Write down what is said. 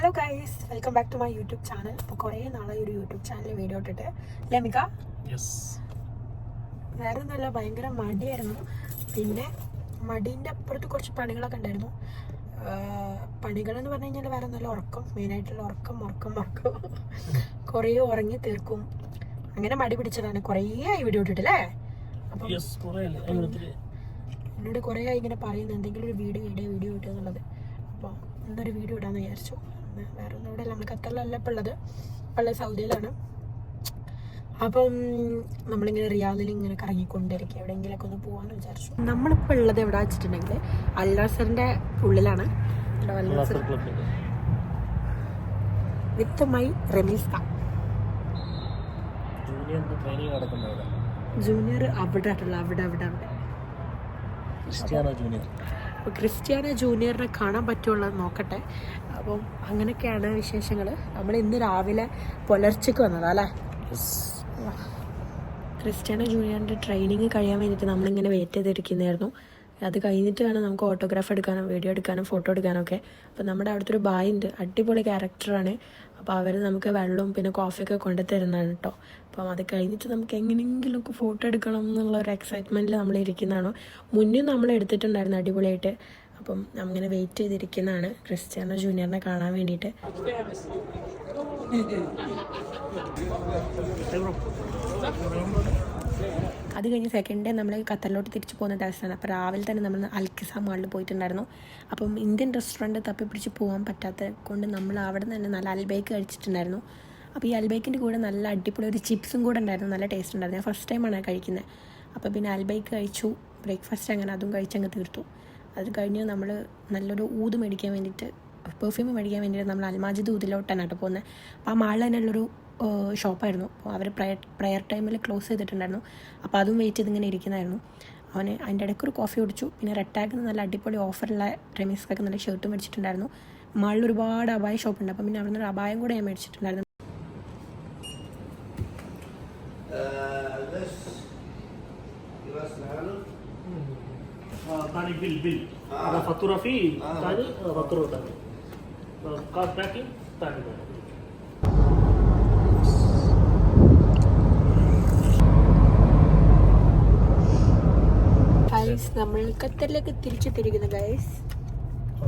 Hello guys welcome back to my YouTube channel അപ്പോൾ കുറേ നാളായി ഒരു യൂട്യൂബ് ചാനൽ വീഡിയോ ഇട്ടിട്ട്. ലമിക വേറെ ഒന്നുമല്ല ഭയങ്കര മടിയായിരുന്നു. പിന്നെ മടീന്റെ അപ്പുറത്ത് കുറച്ച് പണികളൊക്കെ ഉണ്ടായിരുന്നു. പണികൾ എന്ന് പറഞ്ഞു കഴിഞ്ഞാൽ വേറെ നല്ല ഉറക്കം മെയിനായിട്ടുള്ള ഉറക്കം ഉറക്കം ഉറക്കം. കുറേ ഉറങ്ങി തീർക്കും. അങ്ങനെ മടി പിടിച്ചതാണ്. കുറേ ആയി വീഡിയോ ഇട്ടിട്ടില്ലേ? അപ്പം എന്നോട് കുറേ ആയി ഇങ്ങനെ പറയുന്നു എന്തെങ്കിലും ഒരു വീഡിയോ ഇടേ വീഡിയോ ഇട്ടുക എന്നുള്ളത്. അപ്പോൾ ഇന്നൊരു വീഡിയോ ഇടാമെന്ന് വിചാരിച്ചു. വേറെ ഒന്നും ഇവിടെ നമ്മൾ ഖത്തറിലല്ല ഇപ്പോൾ ഉള്ളത്. ഉള്ളത് സൗദിയിലാണ്. അപ്പം നമ്മളിങ്ങനെ റിയാദിൽ ഇങ്ങനെ കറങ്ങിക്കൊണ്ടിരിക്കുക. എവിടെയെങ്കിലൊക്കെ ഒന്ന് പോകാമെന്ന് വിചാരിച്ചു. നമ്മളിപ്പോൾ ഉള്ളത് എവിടെ വെച്ചിട്ടുണ്ടെങ്കിൽ അല്ലാസറിന്റെ ഉള്ളിലാണ്. വിത്ത് മൈ റമീസ്ക ജൂനിയർ അവിടെ. ജൂനിയർ അവിടെ ആയിട്ടുള്ള അവിടെ അവിടെ അവിടെ. Cristiano junior? അപ്പോൾ ക്രിസ്ത്യാനോ ജൂനിയറിനെ കാണാൻ പറ്റുള്ളത് നോക്കട്ടെ. അപ്പം അങ്ങനെയൊക്കെയാണ് വിശേഷങ്ങൾ നമ്മൾ ഇന്ന് രാവിലെ പുലർച്ചയ്ക്ക് വന്നതാ അല്ലേ? യെസ് ക്രിസ്ത്യാനോ ജൂനിയറിന്റെ ട്രെയിനിങ് കഴിയാൻ വേണ്ടിയിട്ട് നമ്മളിങ്ങനെ വെയിറ്റ് ചെയ്തിരിക്കുന്നതായിരുന്നു. അത് കഴിഞ്ഞിട്ട് വേണം നമുക്ക് ഓട്ടോഗ്രാഫ് എടുക്കാനും വീഡിയോ എടുക്കാനും ഫോട്ടോ എടുക്കാനും ഒക്കെ. അപ്പോൾ നമ്മുടെ അവിടുത്തെ ഒരു ബായ് ഉണ്ട് അടിപൊളി ക്യാരക്ടറാണ് അപ്പോൾ അവർ നമുക്ക് വെള്ളവും പിന്നെ കോഫിയൊക്കെ കൊണ്ടു തരുന്നതാണ് കേട്ടോ അപ്പം അത് കഴിഞ്ഞിട്ട് നമുക്ക് എങ്ങനെയെങ്കിലുമൊക്കെ ഫോട്ടോ എടുക്കണം എന്നുള്ള ഒരു എക്സൈറ്റ്മെന്റിൽ നമ്മൾ ഇരിക്കുന്നതാണ്. മുന്നേ നമ്മൾ എടുത്തിട്ടുണ്ടായിരുന്നു അടിപൊളിയായിട്ട്. അപ്പം അങ്ങനെ വെയിറ്റ് ചെയ്തിരിക്കുന്നതാണ്. ക്രിസ്ത്യാനോ ജൂനിയറിനെ കാണാൻ വേണ്ടിയിട്ട്. അത് കഴിഞ്ഞ് സെക്കൻഡ് ഡേ നമ്മൾ ഖത്തറിലോട്ട് തിരിച്ചു പോകുന്ന ദിവസമാണ്. അപ്പോൾ രാവിലെ തന്നെ നമ്മൾ അൽക്കിസ മാളിൽ പോയിട്ടുണ്ടായിരുന്നു. അപ്പം ഇന്ത്യൻ റെസ്റ്റോറന്റ് തപ്പി പിടിച്ച് പോകാൻ പറ്റാത്ത കൊണ്ട് നമ്മൾ അവിടെ നിന്ന് തന്നെ നല്ല അൽബേക്ക് കഴിച്ചിട്ടുണ്ടായിരുന്നു. അപ്പോൾ ഈ അൽബേക്കിന്റെ കൂടെ നല്ല അടിപൊളി ഒരു ചിപ്സും കൂടെ ഉണ്ടായിരുന്നു. നല്ല ടേസ്റ്റ് ഉണ്ടായിരുന്നു. ഞാൻ ഫസ്റ്റ് ടൈമാണ് കഴിക്കുന്നത് അപ്പോൾ പിന്നെ അൽബേക്ക് കഴിച്ചു. ബ്രേക്ക്ഫാസ്റ്റ് അങ്ങനെ അതും കഴിച്ചങ്ങ് തീർത്തു. അത് കഴിഞ്ഞ് നമ്മൾ നല്ലൊരു ഊത് മേടിക്കാൻ വേണ്ടിയിട്ട് പെർഫ്യൂം മേടിക്കാൻ വേണ്ടിയിട്ട് നമ്മൾ അൽമാജിദ് ഊതിലോട്ടാണ് കേട്ടോ പോകുന്നത് അപ്പോൾ ആ മാളിൽ തന്നെയുള്ളൊരു ഷോപ്പായിരുന്നു അപ്പോൾ അവർ പ്രയർ പ്രയർ ടൈമിൽ ക്ലോസ് ചെയ്തിട്ടുണ്ടായിരുന്നു. അപ്പോൾ അതും വെയിറ്റ് ചെയ്തിങ്ങനെ ഇരിക്കുന്നതായിരുന്നു അവന് അതിന്റെ ഇടയ്ക്ക് ഒരു കോഫി കുടിച്ചു. പിന്നെ റെഡ് നല്ല അടിപൊളി ഓഫറുള്ള റെമീസ്ക്കൊക്കെ നല്ല ഷർട്ട് മേടിച്ചിട്ടുണ്ടായിരുന്നു. മാളിൽ ഒരുപാട് ഷോപ്പ് ഉണ്ട്. അപ്പം പിന്നെ അവിടെ നിന്നൊരു അപായം കൂടെ ഞാൻ മേടിച്ചിട്ടുണ്ടായിരുന്നു. Uh, this, you. Mm-hmm. దానికి ബിൽ బిల్ ఫతుర ఫీ దాని ఫతుర దాని కార్ ప్యాకింగ్ దాని ഗൈസ് നമ്മൾ ഖത്തറിലേക്ക് തിരിച്ചു തിരിക്കുന്നു ഗൈസ്